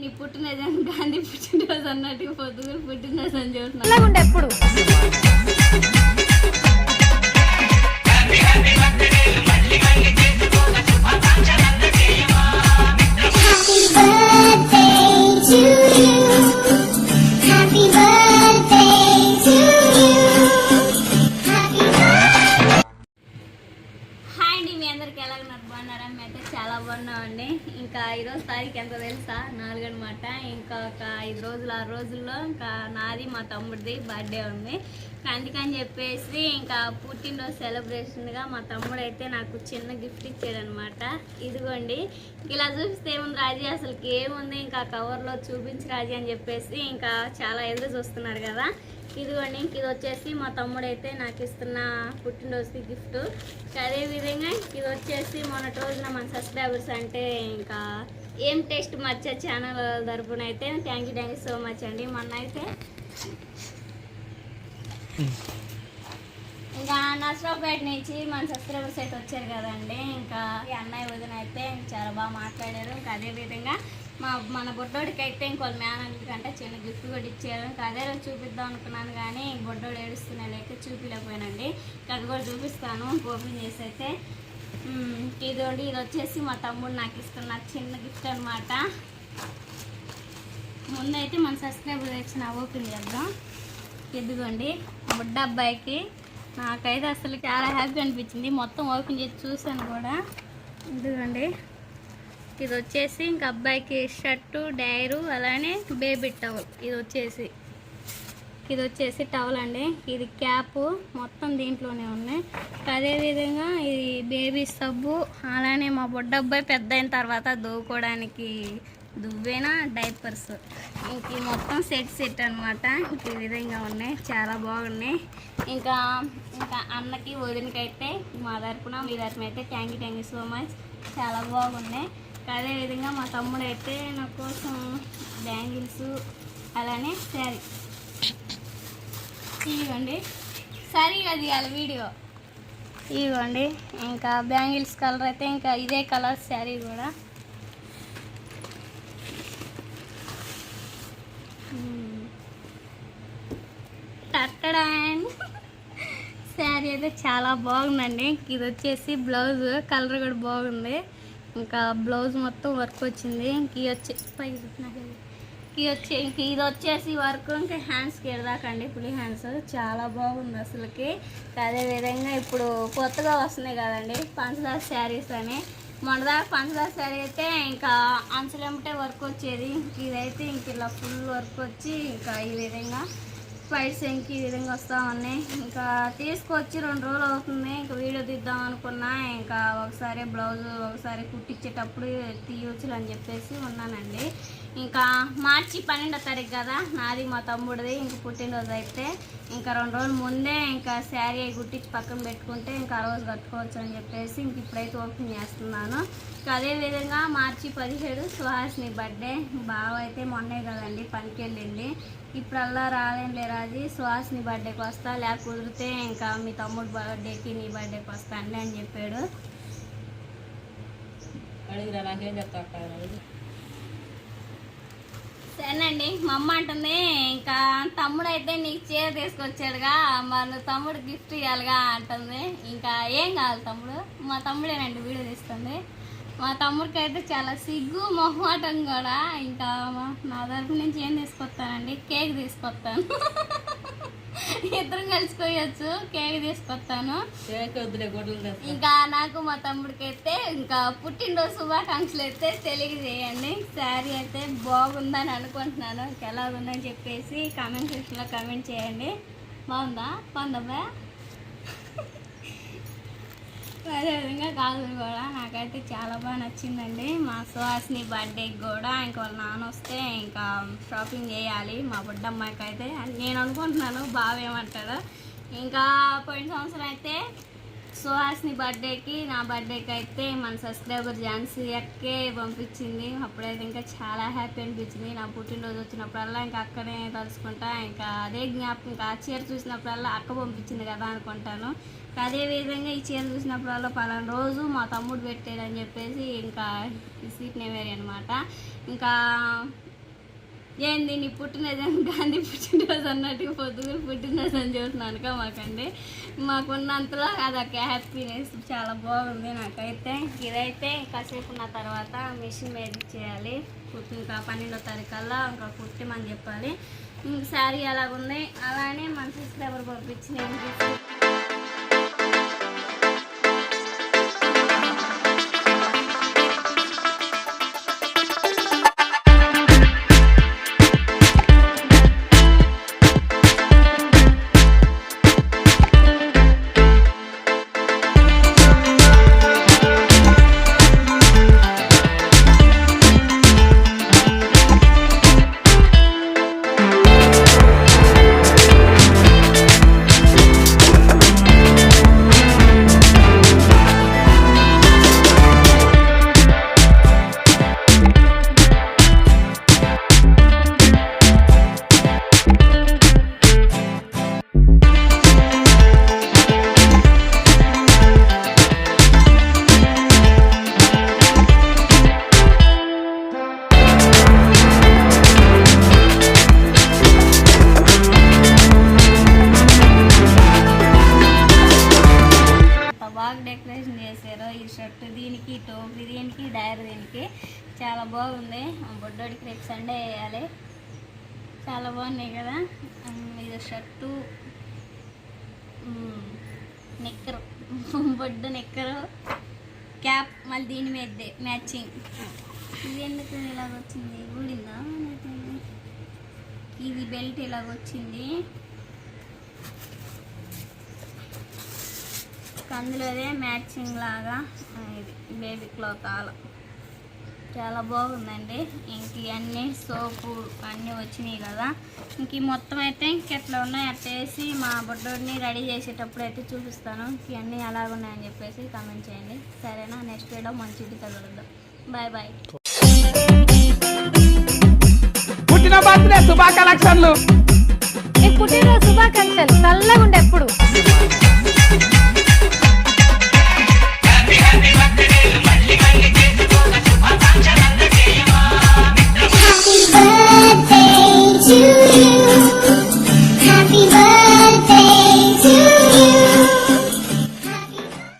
నీ పుట్టినరోజు అని గాంధీ పుట్టినరోజు అన్నట్టుగా పొద్దుగురు పుట్టినరోజు అని చూస్తున్నాను ఎప్పుడు? తారీఖు ఎంత తెలుసా? నాలుగు అనమాట ఇంకా ఒక ఐదు రోజులు ఆరు రోజుల్లో ఇంకా నాది మా తమ్ముడిది బర్త్డే ఉంది. అందుకని చెప్పేసి ఇంకా పుట్టినరోజు సెలబ్రేషన్గా మా తమ్ముడు అయితే నాకు చిన్న గిఫ్ట్ ఇచ్చాడు అనమాట ఇదిగోండి. ఇలా చూపిస్తే ఏముంది రాజీ? అసలుకి ఏముంది? ఇంకా కవర్లో చూపించి రాజీ అని చెప్పేసి ఇంకా చాలా ఎదురు చూస్తున్నారు కదా. ఇదిగోండి ఇంక ఇది వచ్చేసి మా తమ్ముడైతే నాకు ఇస్తున్న పుట్టినరోజుకి గిఫ్ట్. అదే విధంగా ఇది వచ్చేసి మొన్నటి రోజున మన సబ్స్క్రైబర్స్ అంటే ఇంకా ఏం టేస్ట్ మచ్చ ఛానల్ తరపున అయితే thank you thank you so much అండి. మొన్న అయితే ఇంకా నర్సరావుపేట నుంచి మన సబ్స్క్రైబర్స్ అయితే వచ్చారు కదండి. ఇంకా అన్నయ్య వదిన అయితే చాలా బాగా మాట్లాడారు. ఇంకా అదే విధంగా మా మన బుడ్డోడికి అయితే ఇంకోళ్ళ మేనకంటే చిన్న గిఫ్ట్ కూడా ఇచ్చారు ఇంకా అదే రోజు చూపిద్దాం అనుకున్నాను కానీ బుడ్డోడు ఏడుస్తున్నా లేక చూపించలేకపోయానండి అది కూడా చూపిస్తాను. ఓపెన్ చేసి అయితే ఇదిగోండి ఇది వచ్చేసి మా తమ్ముడు నాకు ఇస్తున్న చిన్న గిఫ్ట్ అనమాట ముందైతే మన సబ్స్క్రైబర్ తెచ్చిన ఓపెన్ చేద్దాం. ఇదిగోండి బుడ్డ అబ్బాయికి నాకైతే అసలు చాలా హ్యాపీ అనిపించింది. మొత్తం ఓపెన్ చేసి చూసాను కూడా. ఇదిగోండి ఇది వచ్చేసి ఇంక అబ్బాయికి షర్టు డైరు అలానే బేబీ టవల్. ఇది వచ్చేసి ఇది వచ్చేసి టవల్ అండి. ఇది క్యాప్ మొత్తం దీంట్లోనే ఉన్నాయి. అదేవిధంగా ఇది బేబీ సబ్బు అలానే మా బొడ్డ అబ్బాయి పెద్ద అయిన తర్వాత దూకోవడానికి దువ్వేనా డైపర్స్. ఇంక మొత్తం సెట్ సెట్ అనమాట ఇంక ఈ విధంగా ఉన్నాయి. చాలా బాగున్నాయి. ఇంకా ఇంకా అన్నకి వదినకైతే మా తరపున మీ తరపున అయితే thank you thank you so much చాలా బాగున్నాయి. అదేవిధంగా మా తమ్ముడు అయితే నా కోసం బ్యాంగిల్స్ అలానే శారీ. ఇదిగోండి. అది తీయాలి వీడియో. ఇవ్వండి ఇంకా బ్యాంగిల్స్ కలర్ అయితే ఇంకా ఇదే కలర్ శారీ కూడా. మ్మ్. శారీ అయితే చాలా బాగుందండి. ఇది వచ్చేసి బ్లౌజ్ కలర్ కూడా బాగుంది. ఇంకా బ్లౌజ్ మొత్తం వర్క్ వచ్చింది. ఇంక ఇది వచ్చి పైకి తిప్పు ఇది. వచ్చి ఇంక ఇది వచ్చేసి వర్క్ ఇంకా హ్యాండ్స్కి ఎడదాకండి. ఫుల్ హ్యాండ్స్ చాలా బాగుంది అసలుకి. అదే విధంగా ఇప్పుడు కొత్తగా వస్తున్నాయి కదండి పంచదార శారీస్ అని. మొన్నదాకా పంచదార శారీ అయితే ఇంకా అంచులెంబటే వర్క్ వచ్చేది. ఇంక ఇదైతే ఇంక ఇలా ఫుల్ వర్క్ వచ్చి ఇంకా ఈ విధంగా ఫైట్స్ ఇంక ఈ విధంగా వస్తూ ఉన్నాయి. ఇంకా తీసుకొచ్చి రెండు రోజులు అవుతుంది. ఇంకా వీడియో తీద్దాం అనుకున్నా. ఇంకా ఒకసారి బ్లౌజ్ ఒకసారి కుట్టించేటప్పుడు తీయొచ్చు అని చెప్పేసి ఉన్నానండి. ఇంకా మార్చి పన్నెండో తారీఖు కదా నాది మా తమ్ముడిది ఇంక పుట్టినరోజు అయితే. ఇంకా రెండు రోజుల ముందే ఇంకా శారీ అవి కుట్టించి పక్కన పెట్టుకుంటే ఇంకా ఆ రోజు కట్టుకోవచ్చు అని చెప్పేసి ఇంక ఇప్పుడైతే ఓపెన్ చేస్తున్నాను. ఇంకా అదేవిధంగా మార్చి పదిహేడు సుహాసిని బర్త్డే. బావ అయితే మొన్నే కదండి పనికి వెళ్ళింది ఇప్పుడల్లా రాలేం లేరాజీ సుహాసిని బర్త్డేకి వస్తా లేక కుదిరితే ఇంకా మీ తమ్ముడు బర్త్డేకి నీ బర్త్డేకి వస్తా అండి అని చెప్పాడు. అడిగిరా నాకేం చెప్తా సరేనండి. మా అమ్మ అంటుంది ఇంకా తమ్ముడు అయితే నీకు చీర తీసుకొచ్చాడుగా మరి నువ్వు తమ్ముడు గిఫ్ట్ ఇవ్వాలిగా అంటుంది. ఇంకా ఏం కావాలి తమ్ముడు? మా తమ్ముడేనండి వీడియో తీస్తుంది. మా తమ్ముడికి అయితే చాలా సిగ్గు మొహమాటం కూడా. ఇంకా నా తరపు నుంచి ఏం తీసుకొస్తానండి? కేక్ తీసుకొస్తాను. ఇద్దరం కలిసిపోయొచ్చు కేక్ తీసుకొస్తాను. ఇంకా నాకు మా తమ్ముడికి అయితే ఇంకా పుట్టినరోజు శుభాకాంక్షలు అయితే తెలియజేయండి. శారీ అయితే బాగుందని అనుకుంటున్నాను ఎలా ఉందని చెప్పేసి కామెంట్ సెక్షన్లో కామెంట్ చేయండి. బాగుందా? బాగుందా అదేవిధంగా గాజులు కూడా నాకైతే చాలా బాగా నచ్చిందండి. మా సుహాసిని బర్త్డేకి కూడా ఇంకా వాళ్ళ నాన్న వస్తే ఇంకా షాపింగ్ చేయాలి. మా బుడ్డమ్మాయికి అయితే నేను అనుకుంటున్నాను. బావేమంటాడో ఇంకా పోయిన సంవత్సరం అయితే సుహాస్ని బర్త్డేకి నా బర్త్డేకి అయితే మన సబ్స్క్రైబర్ ఝాన్సీ అక్కే పంపించింది. అప్పుడైతే ఇంకా చాలా హ్యాపీ అనిపించింది. నా పుట్టినరోజు వచ్చినప్పుడల్లా ఇంకా అక్కనే తలుచుకుంటా ఇంకా అదే జ్ఞాపకం ఇంకా ఆ చీర చూసినప్పుడల్లా అక్క పంపించింది కదా అనుకుంటాను. ఇంకా అదే విధంగా ఈ చీర చూసినప్పుడల్లా పలానా రోజు మా తమ్ముడు పెట్టాడని చెప్పేసి ఇంకా ఈ సీట్ నేవేరి అనమాట ఇంకా ఏంది నీ పుట్టినరోజు అని గాంధీ పుట్టినరోజు అన్నట్టుగా పొద్దుగురు పుట్టినరోజు అని చూస్తున్నాను అనుకో మాకండి. మాకున్నంతలో అదొక హ్యాపీనెస్ చాలా బాగుంది నాకైతే. ఇదైతే కాసేపు ఉన్న తర్వాత మిషన్ మీద చేయాలి కుట్టి ఇంకా పన్నెండో తారీఖు కల్లా ఇంకా కుట్టిమని చెప్పాలి. శారీ అలాగుంది అలానే మన సిస్టర్ ఎవరు పంపించి నేను దీనికి. చాలా బాగుంది. బొడ్డోడికి రేపు సండే వేయాలి. చాలా బాగున్నాయి కదా. ఇది షర్టు. నెక్కరు. బొడ్డు నెక్కరు. క్యాప్ మళ్ళీ దీని మీద. మ్యాచింగ్. ఇది ఎందుకు ఇలాగ వచ్చింది? ఊడిందా? ఇది బెల్ట్ ఇలాగ వచ్చింది. అందులోదే మ్యాచింగ్ లాగా. ఇది బేబీ క్లాత్ అలా చాలా బాగుందండి. ఇంక ఇవన్నీ సోపు అన్నీ వచ్చినాయి కదా. ఇంక మొత్తం అయితే ఇంక ఎట్లా ఉన్నాయి అట్లా వేసి మా బుడ్డోడిని రెడీ చేసేటప్పుడు అయితే చూపిస్తాను. ఇంక ఇవన్నీ ఎలాగున్నాయని చెప్పేసి కామెంట్ చేయండి. సరేనా? నెక్స్ట్ వీడియో మంచి కలుద్దాం. బాయ్ బాయ్ పుట్టిన బర్త్డే శుభాకాంక్షలు. పుట్టినరోజు శుభాకాంక్షలు. చల్లగా ఉండే ఎప్పుడు